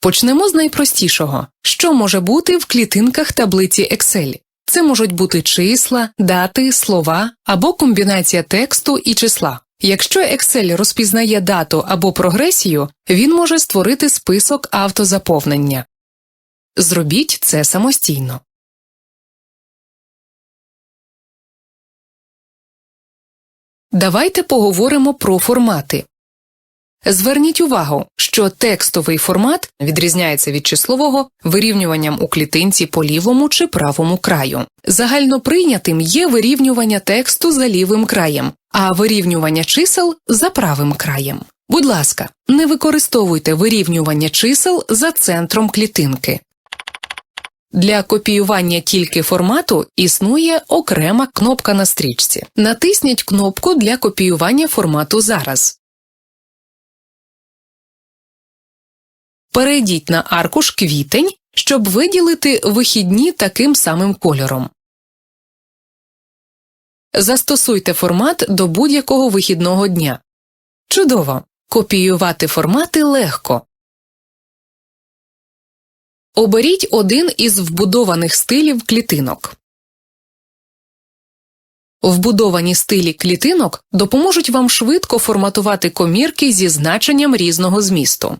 Почнемо з найпростішого, що може бути в клітинках таблиці Excel. Це можуть бути числа, дати, слова або комбінація тексту і числа. Якщо Excel розпізнає дату або прогресію, він може створити список автозаповнення. Зробіть це самостійно. Давайте поговоримо про формати. Зверніть увагу, що текстовий формат відрізняється від числового вирівнюванням у клітинці по лівому чи правому краю. Загальноприйнятим є вирівнювання тексту за лівим краєм, а вирівнювання чисел за правим краєм. Будь ласка, не використовуйте вирівнювання чисел за центром клітинки. Для копіювання тільки формату існує окрема кнопка на стрічці. Натисніть кнопку для копіювання формату зараз. Перейдіть на аркуш квітень, щоб виділити вихідні таким самим кольором. Застосуйте формат до будь-якого вихідного дня. Чудово! Копіювати формати легко. Оберіть один із вбудованих стилів клітинок. Вбудовані стилі клітинок допоможуть вам швидко форматувати комірки зі значенням різного змісту.